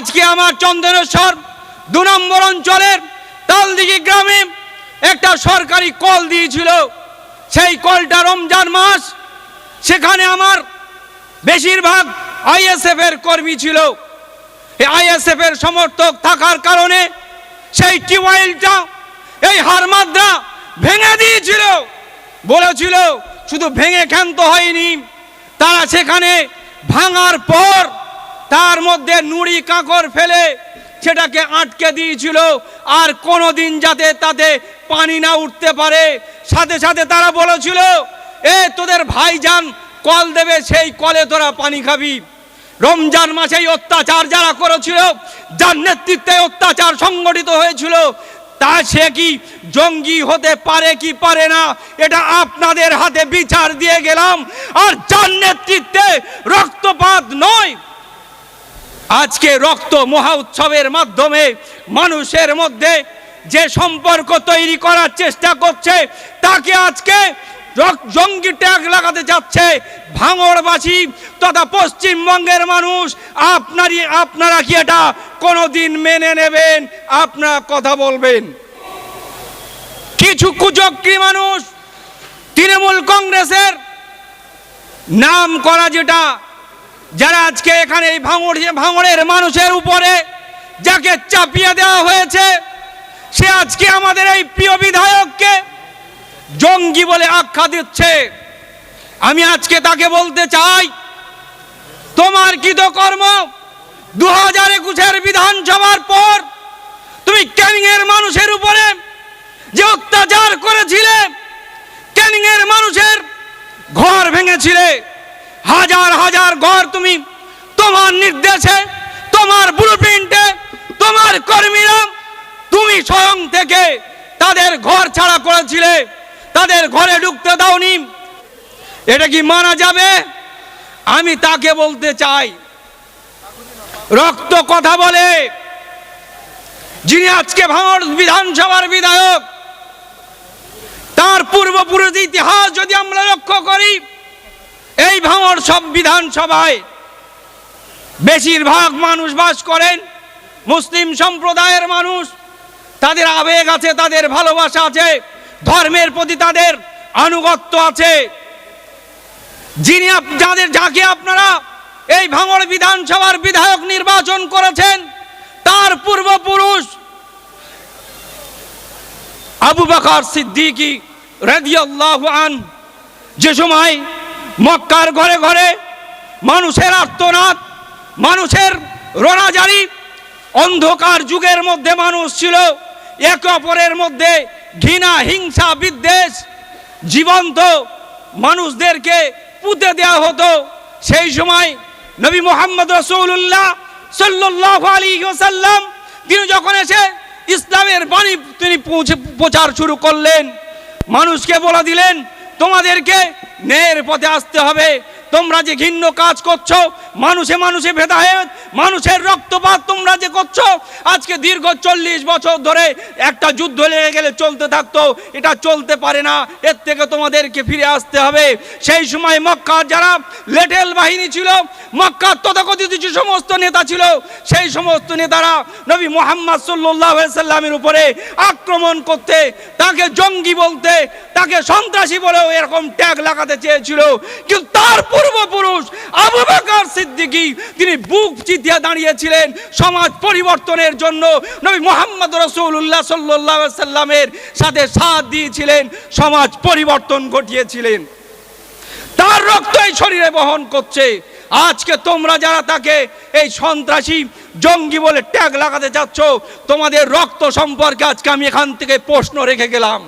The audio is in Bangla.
আজকে আমার চন্দনেশ্বর দু নম্বর অঞ্চলের তালদিঘি গ্রামে একটা সরকারি কল দিয়েছিল। সেই কলটা রমজান মাস। সেখানে আমার বেশিরভাগ আইএসএফ এর কর্মী ছিল। আইএসএফ এর সমর্থক থাকার কারণে সেই টিউবওয়েলটা, এই হারমাদরা ভেঙে দিয়েছিল। বলেছিল, শুধু ভেঙে ক্ষান্ত হয়নি, তারা সেখানে ভাঙার পর তার মধ্যে নুড়ি কাঁকর ফেলে সেটাকে আটকে দিয়েছিল। আর কোনো দিন যাতে তাতে পানি না উঠতে পারে। সাথে সাথে তারা বলেছিল, এ তোদের ভাইজান কল দেবে, সেই কলে তোরা পানি খাবি। রমজান মাসেই অত্যাচার যারা করেছিল, যার নেতৃত্বে অত্যাচার সংগঠিত হয়েছিল, তা সে কি জঙ্গি হতে পারে কি পারে না, এটা আপনাদের হাতে বিচার দিয়ে গেলাম। আর যার নেতৃত্বে রক্তপাত নয় আজকে রক্ত মহা উৎসবের মাধ্যমে মানুষের মধ্যে যে সম্পর্ক তৈরি করার চেষ্টা করছে, তাকে আজকে জঙ্গি ট্যাগ লাগাতে যাচ্ছে। ভাঙড়বাসী তথা পশ্চিমবঙ্গের মানুষ, আপনারই, আপনারা কি এটা কোনোদিন মেনে নেবেন? আপনারা কথা বলবেন। কিছু কুচক্রী মানুষ, তৃণমূল কংগ্রেসের নাম করা যেটা যারা আজকে এখানে এই ভাঙড় ভাঙড়ের মানুষের উপরে যাকে চাপিয়ে দেওয়া হয়েছে, সে আজকে আমাদের এই প্রিয় বিধায়ককে জঙ্গি বলে আখ্যা দিচ্ছে। আমি আজকে তাকে বলতে চাই, তোমার কৃতকর্ম দু হাজার একুশের বিধানসভার পর তুমি ক্যানিং এর মানুষের উপরে যে অত্যাচার করেছিলে ক্যানিং এর মানুষের ঘর ভেঙেছিলে। হাজার হাজার ঘর তুমি তোমার নির্দেশে, তোমার ব্লুপ্রিন্টে তোমার কর্মীরা তুমি স্বয়ং থেকে তাদের ঘর ছাড়া করেছিলে, তাদের ঘরে ঢুকতে দাওনি। এটা কি মানা যাবে? আমি তাকে বলতে চাই, রক্ত কথা বলে, যিনি আজকে ভাঙড় বিধানসভার বিধায়ক, তার পূর্বপুরুষ ইতিহাস যদি আমরা লক্ষ্য করি এই ভাঙড় সব বিধানসভায় বেশিরভাগ মানুষ বাস করেন। মুসলিম সম্প্রদায়ের মানুষ, তাদের আবেগ আছে, তাদের ভালোবাসা আছে, ধর্মের প্রতি তাদের আনুগত্য আছে। যিনি যাদের, যাকে আপনারা এই ভাঙড় বিধানসভার বিধায়ক নির্বাচন করেছেন, তার পূর্বপুরুষ আবু বকর সিদ্দিকী রাদিয়াল্লাহু আন যে সময় মক্কার ঘরে ঘরে মানুষের আত্মনাদ মানুষের রোনাজারি, অন্ধকার যুগের মধ্যে মানুষ ছিল, একে অপরের মধ্যে ঘৃণা, হিংসা, বিদ্বেষ জীবন্ত মানুষদেরকে পুঁতে দেওয়া হতো। সেই সময় নবী মোহাম্মদ রসৌল্লাহ সাল্লাহ আলী ওসাল্লাম তিনি যখন এসে ইসলামের বাণী তিনি পৌঁছে প্রচার শুরু করলেন, মানুষকে বলে দিলেন, তোমাদেরকে ন্যায়ের পথে আসতে হবে। তোমরা যে ঘিন্ন কাজ করছ, মানুষে মানুষে ভেদায়েত মানুষের রক্তপাত তোমরা যে করছ, আজকে দীর্ঘ চল্লিশ বছর ধরে একটা যুদ্ধ লেগে গেলে চলতে থাকতো, এটা চলতে পারে না, এর থেকে তোমাদেরকে ফিরে আসতে হবে। সেই সময় মক্কার যারা লেটেল বাহিনী ছিল, মক্কার তথাকথিত যে সমস্ত নেতা ছিল, সেই সমস্ত নেতারা নবী মোহাম্মদ সাল্লাহ সাল্লামের উপরে আক্রমণ করতে, তাকে জঙ্গি বলতে, তাকে সন্ত্রাসী বলেও এরকম ট্যাগ লাগাতে চেয়েছিল। কিন্তু তার পূর্বপুরুষ আবু বকর সিদ্দিকী, তিনি বুক চিতিয়ে দাঁড়িয়েছিলেন সমাজ পরিবর্তনের জন্য। নবী মোহাম্মদ রসুল্লাহ সাল্লাহ সাল্লামের সাথে সাথ দিয়েছিলেন, সমাজ পরিবর্তন ঘটিয়েছিলেন। তার রক্ত এই শরীরে বহন করছে। আজকে তোমরা যারা তাকে এই সন্ত্রাসী জঙ্গি বলে ট্যাগ লাগাতে চাচ্ছ, তোমাদের রক্ত সম্পর্কে আজকে আমি এখান থেকে প্রশ্ন রেখে গেলাম।